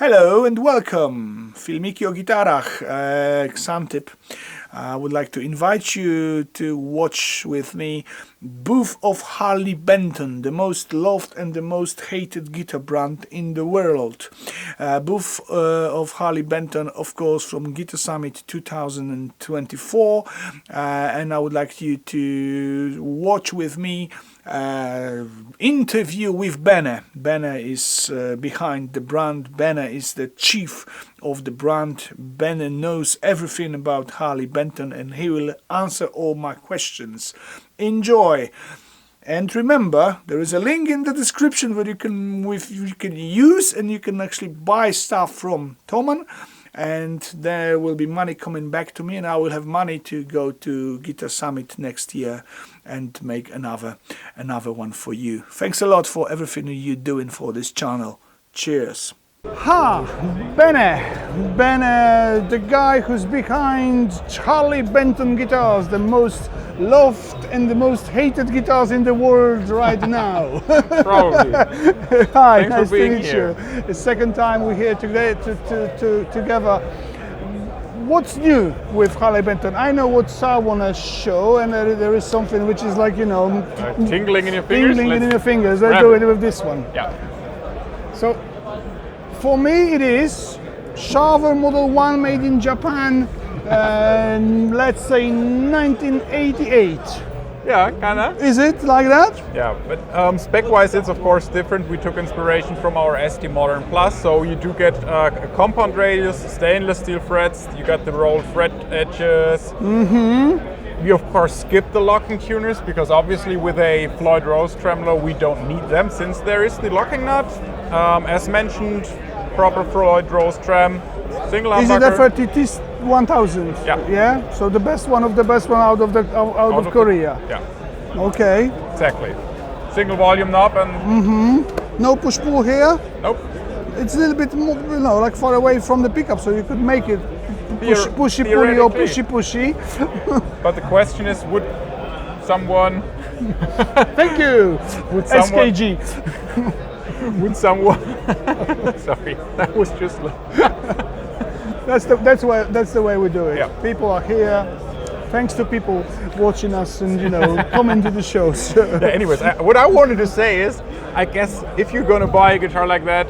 Hello and welcome, Filmiki o gitarach, uh, Xantip. I would like to invite you to watch with me Booth of Harley Benton, the most loved and the most hated guitar brand in the world. Uh, Booth uh, of Harley Benton, of course, from Guitar Summit 2024, uh, and I would like you to watch with me uh, interview with Bene. Bene is uh, behind the brand. Bene is the chief of the brand. Bene knows everything about Harley Benton and he will answer all my questions. Enjoy. And remember, there is a link in the description where you can with you can use and you can actually buy stuff from Toman and there will be money coming back to me and I will have money to go to Guitar Summit next year and make another another one for you. Thanks a lot for everything you're doing for this channel. Cheers. Ha! Bene! Bene, the guy who's behind Charlie Benton guitars, the most loved and the most hated guitars in the world right now. Probably. Hi, Thanks for nice to meet here. you. The second time we're here today to, to, to, together. What's new with Harley Benton? I know what I want to show, and there, there is something which is like, you know, Uh, tingling in your fingers. tingling in your fingers. Let's do it with this one. Yeah. So, for me, it is Shaver Model 1 made in Japan, and let's say 1988. Yeah, kinda. Is it like that? Yeah, but um, spec-wise, it's of course different. We took inspiration from our ST Modern Plus, so you do get uh, a compound radius, stainless steel frets. You got the rolled fret edges. Mm-hmm. We of course skipped the locking tuners because obviously with a Floyd Rose tremolo we don't need them since there is the locking nut. Um, as mentioned, proper Floyd Rose trem, single Is it a 1000? Yeah. Yeah. So the best one of the best one out of the out, out of the- Korea. Yeah, Okay. exactly. Single volume knob and Mm-hmm. No push pull here. nope. It's a little bit more, you know, like far away from the pickup, so you could make it push, pushy pully or pushy pushy. But the question is, would someone, Thank you. would someone, SKG. would someone, sorry, that was just, That's the that's why that's the way we do it. Yeah. People are here. Thanks to people watching us and you know coming to the shows. yeah, anyways, I, what I wanted to say is, I guess if you're gonna buy a guitar like that,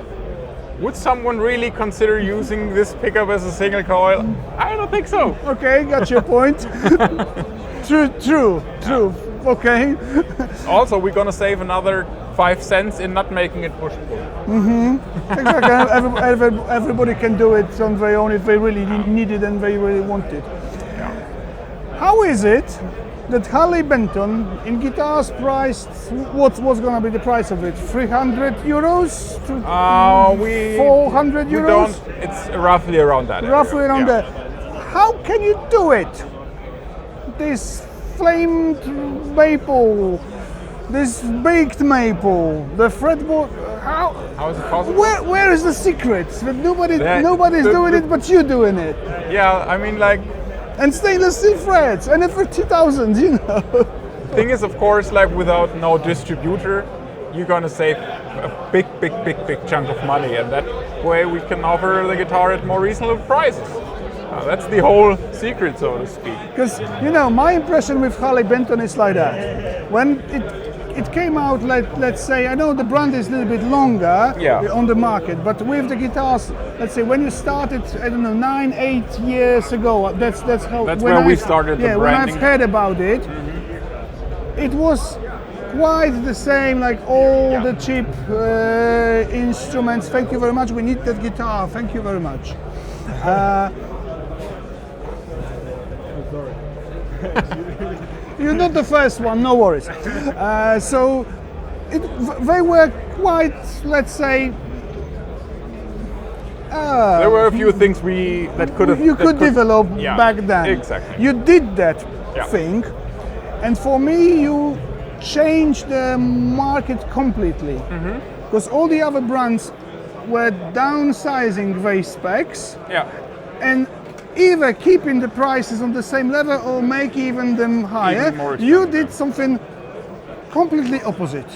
would someone really consider using this pickup as a single coil? I don't think so. okay, got your point. true, true, true. Okay. Also, we're gonna save another five cents in not making it push pull. exactly. Every, every, everybody can do it on their own if they really need it and they really want it. Yeah. How is it that Harley Benton in guitars priced? What's what's gonna be the price of it? 300 euros to Uh, we 400 we euros? It's roughly around that. area. roughly around Yeah. there. How can you do it? This flamed maple, this baked maple, the fretboard. How? How is it possible? Where, where is the secret? That nobody, That- nobody's the- doing the- it, but you're doing it. Yeah, I mean, like And stainless steel frets, and for 2000, you know. thing is, of course, like without no distributor, you're gonna save a big, big, big, big chunk of money, and that way we can offer the guitar at more reasonable prices. That's the whole secret, so to speak. Because you know, my impression with Harley Benton is like that. When it it came out, let let's say, I know the brand is a little bit longer Yeah. on the market, but with the guitars, let's say when you started, I don't know, nine, eight years ago, that's that's how. That's when where we I've- started the Yeah, when I've heard about it, it was quite the same, like all Yeah. the cheap uh, instruments. Thank you very much. We need that guitar. Thank you very much. Uh, You're not the first one, no worries. Uh, so it, they were quite, let's say, uh, There were a few things we that could have you that could develop yeah, back then. Exactly. You did that Yeah. thing, and for me, you changed the market completely. Mm-hmm. Because all the other brands were downsizing their specs yeah. and either keeping the prices on the same level or make even them higher. more you did something completely opposite.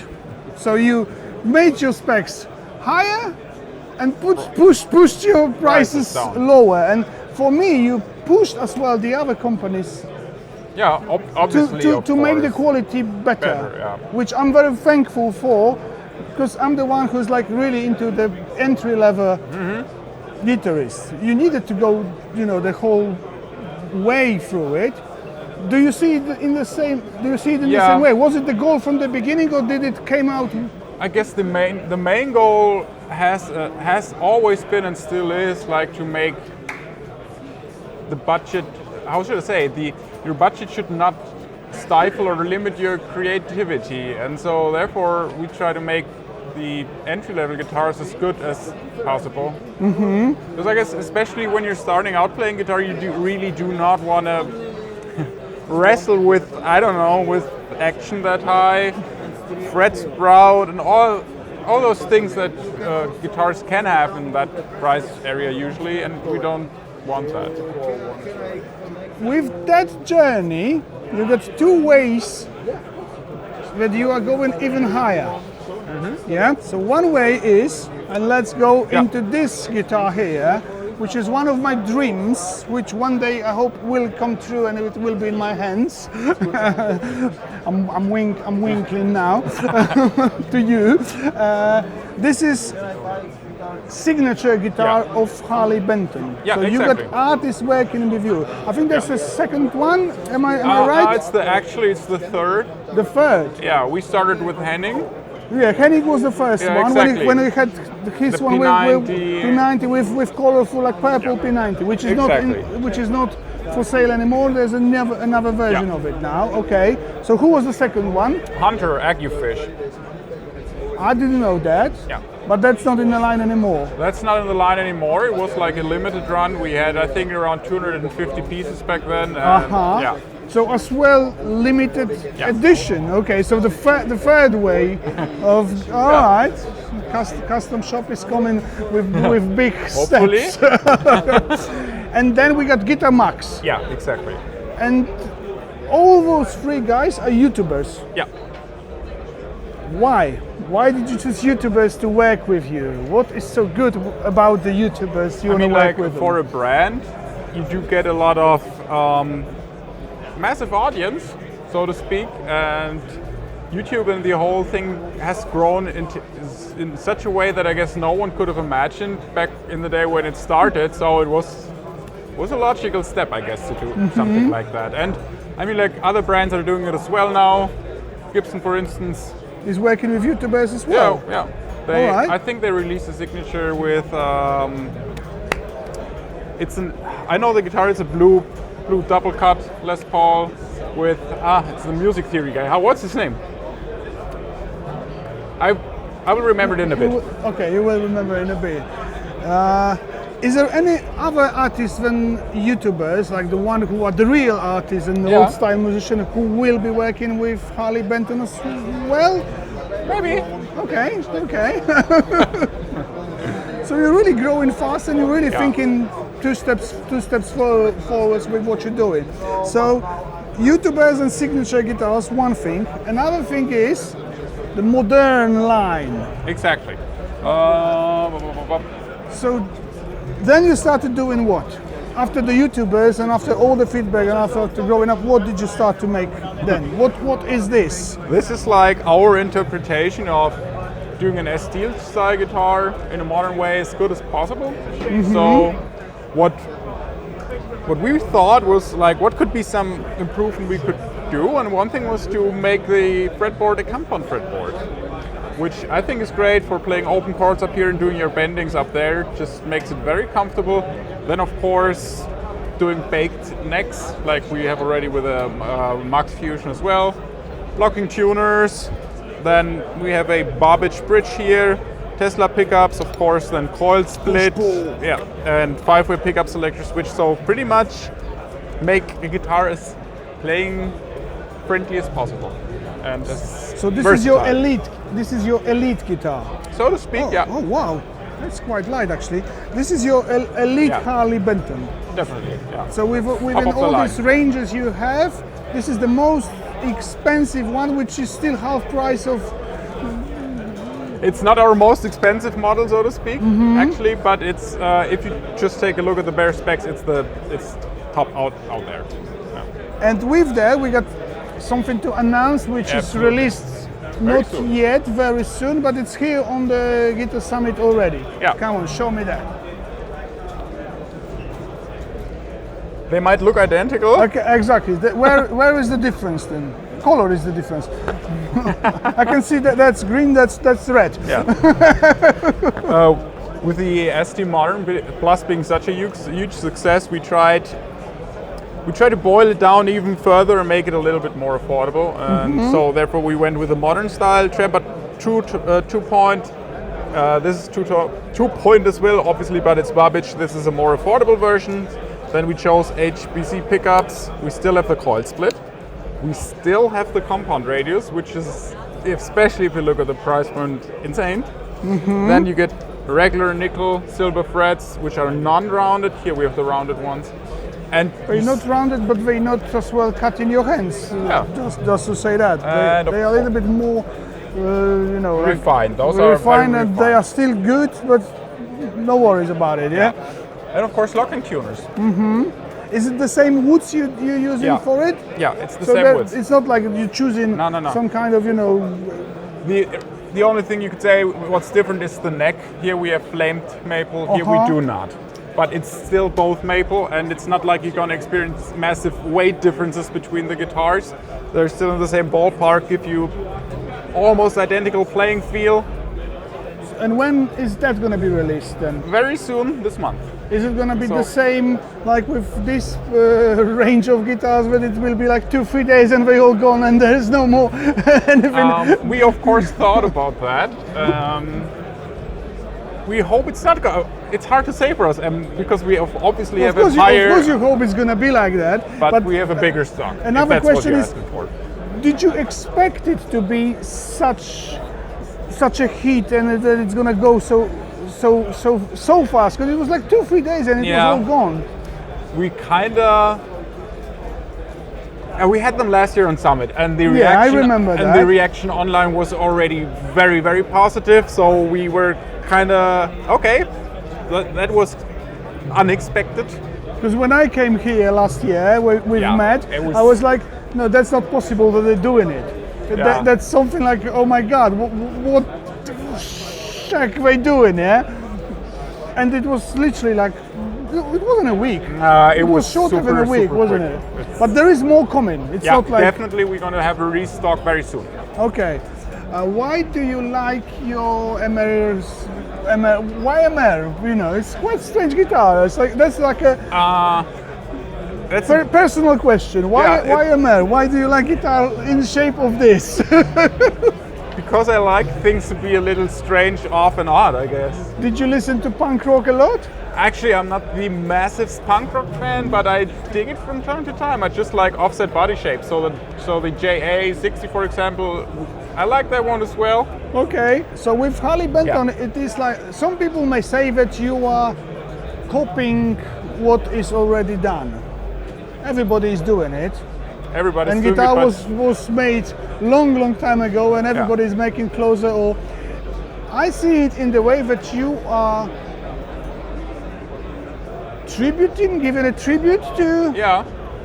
So you made your specs higher and put, push pushed your prices, Prices lower. And for me, you pushed as well the other companies Yeah, ob- to, obviously. to, of to make the quality better, Better, yeah. which I'm very thankful for because I'm the one who's like really into the entry level Mm-hmm. Guitarist. You needed to go, you know, the whole way through it. Do you see it in the same? Do you see it in the same way? Was it the goal from the beginning, or did it came out? I guess the main the main goal has uh, has always been and still is like to make the budget. How should I say the your budget should not stifle or limit your creativity, and so therefore we try to make the entry level guitars as good as possible. Mm-hmm. Because I guess especially when you're starting out playing guitar, you do, really do not want to wrestle with I don't know with action that high, fret sprout, and all all those things that uh, guitars can have in that price area usually, and we don't want that. With that journey, you got two ways that you are going even higher. Yeah. So one way is, and let's go Yeah. into this guitar here, which is one of my dreams, which one day I hope will come true and it will be in my hands. I'm, I'm, wink, I'm winking now to you. Uh, this is signature guitar Yeah. of Harley Benton. Yeah, so you exactly. got artists working with you. I think there's the second one. Am I, am Uh, I right? uh, it's the actually it's the third. the third. Yeah, we started with Henning. Yeah, Henning was the first Yeah, one when, he, when he had his The one with, with P90. P90 with, with colorful like purple P90, which is not in, which is not for sale anymore. There's another another version Yeah. of it now. Okay, so who was the second one? Hunter Agufish. I didn't know that. Yeah. But that's not in the line anymore. That's not in the line anymore. It was like a limited run. We had I think around 250 pieces back then. and Uh huh. Yeah. So as well, limited Yeah. edition. Okay, so the third the third way of all right. Custom, custom shop is coming with with big Hopefully. steps. and then we got Guitar Max. Yeah, exactly. And all those three guys are YouTubers. Yeah. Why? Why did you choose YouTubers to work with you? What is so good about the YouTubers you I want to mean, work like with? for them? a brand, you do get a lot of um, massive audience, so to speak, and YouTube and the whole thing has grown into in such a way that I guess no one could have imagined back in the day when it started. So it was was a logical step, I guess, to do Mm-hmm. something like that. And I mean, like other brands are doing it as well now. Gibson, for instance, is working with YouTubers as well. yeah, yeah. They, Alright. I think they released a signature with. Um, it's an. I know the guitar is a blue, blue double cut Les Paul with ah, it's the music theory guy. How? What's his name? I, I will remember it in a bit. okay, you will remember in a bit. Uh, is there any other artists than YouTubers, like the one who are the real artists and the Yeah. old style musician, who will be working with Harley Benton as well? Maybe. Okay, okay. so you're really growing fast and you're really Yeah. thinking two steps two steps forward, forwards with what you're doing. So YouTubers and signature guitars, one thing. Another thing is the modern line. Exactly. Uh, So then you started doing what? After the YouTubers and after all the feedback and after growing up, what did you start to make then? What what is this? This is like our interpretation of doing an S steel style guitar in a modern way as good as possible. So what what we thought was like what could be some improvement we could do and one thing was to make the fretboard a compound fretboard which I think is great for playing open chords up here and doing your bendings up there. Just makes it very comfortable. Then of course doing baked necks like we have already with a uh, Max Fusion as well. Blocking tuners. Then we have a Bobbage bridge here Tesla pickups of course then coil split yeah and five-way pickup selector switch so pretty much make a guitar as playing friendly as possible and So this is your elite. This is your elite guitar. so to speak Oh, yeah oh wow, that's quite light actually. This is your el- elite Yeah. Harley Benton. definitely yeah So with, within the all these ranges you have, this is the most expensive one, which is still half price of It's not our most expensive model, so to speak, Mm-hmm. actually, but it's uh, if you just take a look at the bare specs, it's the it's top out out there. Yeah. And with that, we got something to announce, which is released Very not soon. yet, very soon, but it's here on the Guitar Summit already. Yeah. Come on, show me that. They might look identical. Okay, exactly. The- where where is the difference then? Color is the difference. I can see that that's green, that's that's red. Yeah. uh, with the SD Modern Plus being such a huge, huge success, we tried we tried to boil it down even further and make it a little bit more affordable. And so therefore we went with a modern style trap, but to, uh, two point. Uh, this is two, to, two point as well, obviously, but it's Babbage. This is a more affordable version. Then we chose HBC pickups. We still have the coil split. We still have the compound radius, which is, especially if you look at the price point, insane. Then you get regular nickel silver frets, which are non-rounded. Here we have the rounded ones. And They're not rounded, but they're not as well cut in your hands. Yeah. Just, just to say that. They, they, are a little bit more, uh, you know, refined. Those are refined and they are still good, but no worries about it, yeah? And of course, locking tuners. Is it the same woods you, you're using Yeah. for it? Yeah, it's the so same width. it's not like you're choosing No, no, no. some kind of, you know, The the only thing you could say what's different is the neck. Here we have flamed maple. Here Uh-huh. we do not. But it's still both maple, and it's not like you're gonna experience massive weight differences between the guitars. They're still in the same ballpark. Give you almost identical playing feel. And when is that going to be released then? Very soon this month. Is it going to be the same like with this uh, range of guitars, but it will be like two, three days and they're all gone and there is no more anything? Um, we of course thought about that. Um, we hope it's not. Go- it's hard to say for us, um, because we have obviously of, have course a you, higher. of course you hope it's going to be like that. but, we have a bigger stock. another question is- did you expect it to be such such a heat and that it's going to go so so so so fast? Because it was like two, three days and it Yeah. was all gone. we kind of uh, we had them last year on Summit, and the Yeah, I reaction remember and that. the reaction online was already very, very positive. So we were kind of okay. That, that was unexpected. Because when I came here last year, we, we've Yeah, met, was- I was like, no, that's not possible that they're doing it. That- that's something like, oh my God, what, what the heck they doing, yeah? And it was literally like, it wasn't a week. Uh, it, It was shorter than a week, wasn't quick. it? It's- But there is more coming. It's yeah, not like, definitely we're gonna have a restock very soon. okay. Uh, why do you like your MRs? MR, why MR? You know, it's quite strange guitar. It's like that's like a Uh, that's Very personal question. Why, Yeah, it- why MR? Why do you like guitar in the shape of this? because I like things to be a little strange, off and odd. I guess. Did you listen to punk rock a lot? Actually, I'm not the massive punk rock fan, but I dig it from time to time. I just like offset body shapes. So the so the JA60, for example, I like that one as well. Okay. So with Harley Benton, Yeah. it is like some people may say that you are copying what is already done. Everybody is doing it, Everybody's and doing guitar it, was was made long, long time ago, and everybody is making closer. Or I see it in the way that you are tributing, giving a tribute to yeah,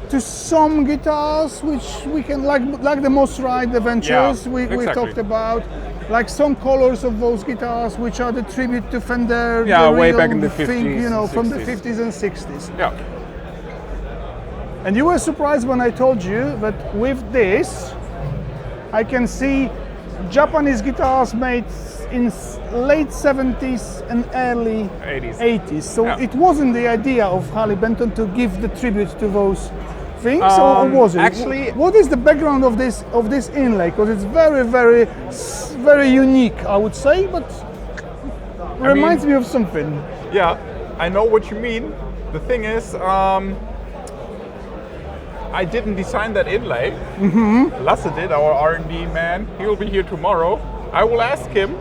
to some guitars which we can like like the most Ride Adventures Yeah, we, we talked about like some colors of those guitars which are the tribute to Fender Yeah, the way real back in the thing, 50s you know and from the 50s and 60s yeah, and you were surprised when I told you that with this I can see Japanese guitars made in late 70s and early 80s. 80s. So Yeah. it wasn't the idea of Harley Benton to give the tribute to those things, or Um, was it? actually- what is the background of this of this inlay? Because it's very, very, very unique, I would say, but reminds me of something. yeah. I know what you mean. The thing is, um, I didn't design that inlay. Mm-hmm. Lasse did, our R&D man. He will be here tomorrow. I will ask him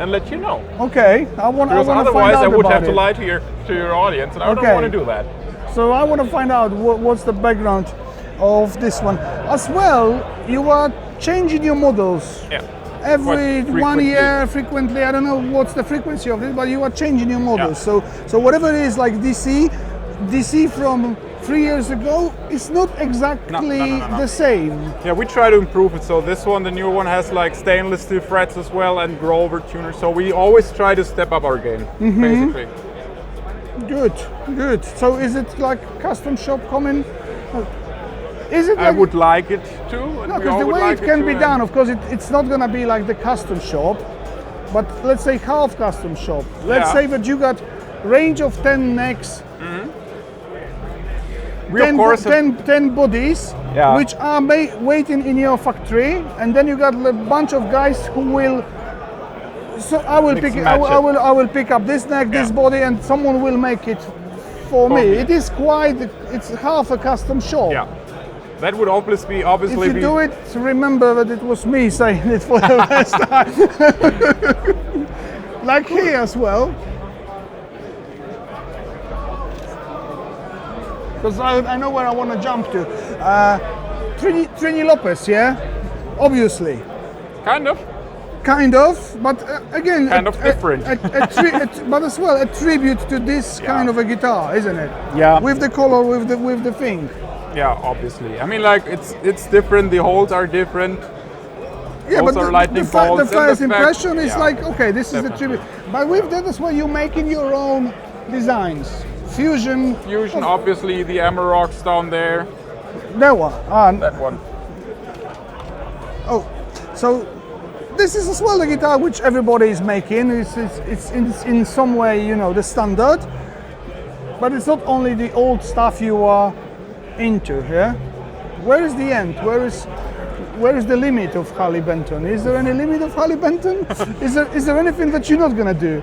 and let you know. Okay, I want. I Because find otherwise, I would have to lie to your to your audience, and I Okay. don't want to do that. So I want to find out what, what's the background of this one. As well, you are changing your models Yeah. every one year frequently. I don't know what's the frequency of it, but you are changing your models. Yeah. So so whatever it is like DC, DC from three years ago is not exactly no, no, no. the same. Yeah, we try to improve it. So this one, the new one, has like stainless steel frets as well and Grover tuner. So we always try to step up our game, Mm-hmm. basically. Good, good. So is it like custom shop coming? Is it? I would like it to. No, because the way like it can to, be done, of course, it, it's not gonna be like the custom shop, but let's say half custom shop. Let's Yeah. say that you got range of 10 necks, We 10, course have- 10, 10 bodies, Yeah. which are ma- waiting in your factory, and then you got a bunch of guys who will. So I will Mix pick. I, will- I will. I will pick up this neck, this Yeah. body, and someone will make it for me. me. It is quite. It's half a custom shop. Yeah. That would obviously be obviously If you be do it, remember that it was me saying it for the last time. like here as well. Because I, I know where I want to jump to. Uh, Trini, Trini Lopez, yeah? Obviously. kind of. Kind of, but uh, again, Kind a- of different. A, a tri- a t- but as well, a tribute to this kind of a guitar, isn't it? Yeah. With the color, with the with the thing. Yeah, obviously. I mean, like it's it's different. The holes are different. Yeah, Those but the, the, fir- the and the first fact- impression is yeah, like, okay, this is the definitely. tribute. But with that as well, you're making your own designs. Fusion. Fusion, obviously, the Amarocks down there. That one. Ah, That one. oh, so this is as well the guitar which everybody is making. It's, it's, it's in, in some way, you know, the standard. But it's not only the old stuff you are into, yeah? Where is the end? Where is where is the limit of Harley Benton? Is there any limit of Harley Benton? is there is there anything that you're not gonna do?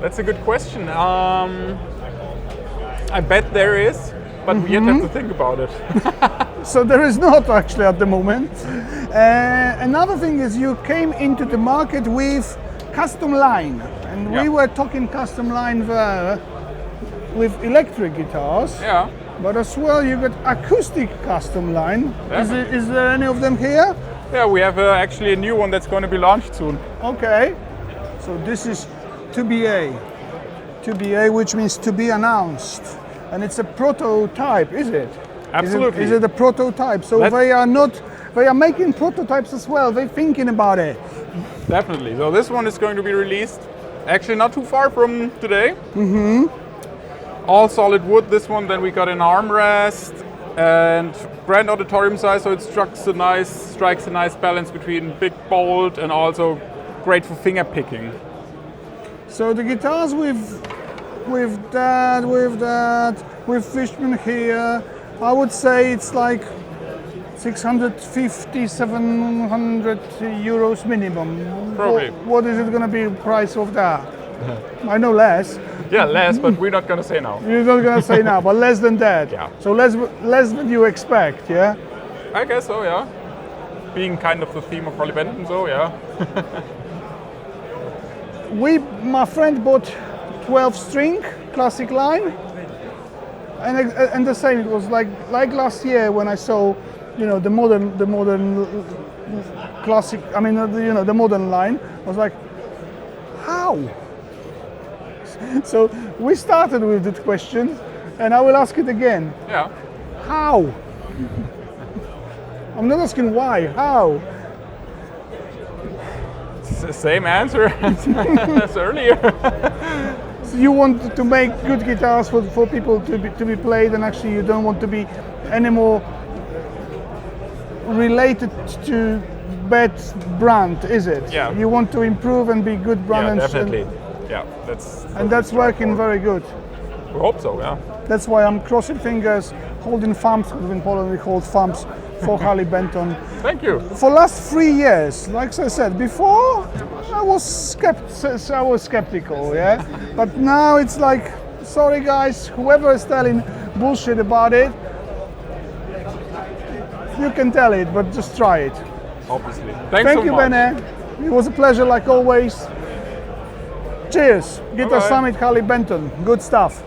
That's a good question. Um, I bet there is, but we yet have to think about it. So there is not actually at the moment. Uh, another thing is you came into the market with custom line, and we were talking custom line there with electric guitars, yeah. but as well you got acoustic custom line. Is, Yeah. it, is there any of them here? Yeah, we have uh, actually a new one that's going to be launched soon. Okay. So this is to BA. To BA, which means to be announced, and it's a prototype, is it? Is it- Absolutely. Is it, a prototype? So Let- they are not. They are making prototypes as well. They're thinking about it. Definitely. So this one is going to be released actually not too far from today. Mm-hmm. All solid wood. This one. Then we got an armrest and grand auditorium size. So it strikes a nice strikes a nice balance between big bolt and also great for finger picking. So the guitars with with that, with that, with Fishman here, I would say it's like 650, 700 euros minimum. Probably. What, what is it going to be price of that? I know less. Yeah, less, but we're not gonna say now. You're not going to say now, but less than that. Yeah. So less less than you expect, yeah. I guess so. Yeah. Being kind of the theme of Harley Benton, so yeah. We, my friend bought 12 string classic line, and and the same. It was like like last year when I saw, you know, the modern the modern classic. I mean, uh, the, you know, the modern line. I was like, how? So we started with that question, and I will ask it again. Yeah. How? I'm not asking why. How? Same answer as, as earlier. You want to make good guitars for, for people to be, to be played, and actually you don't want to be anymore related to bad brand, is it? Yeah. You want to improve and be good brand, yeah, and, definitely. Yeah, that's. and that's working very good. We hope so. Yeah. That's why I'm crossing fingers, holding thumbs. In Poland, we hold thumbs for Harley Benton. Thank you. For last three years, like I said before, I was skept- I was skeptical, yeah. but now it's like, sorry guys, whoever is telling bullshit about it, you can tell it, but just try it. Obviously. Thanks Thank so you, much. Bene. It was a pleasure, like always. Cheers. Guitar Bye-bye. Summit, Harley Benton. Good stuff.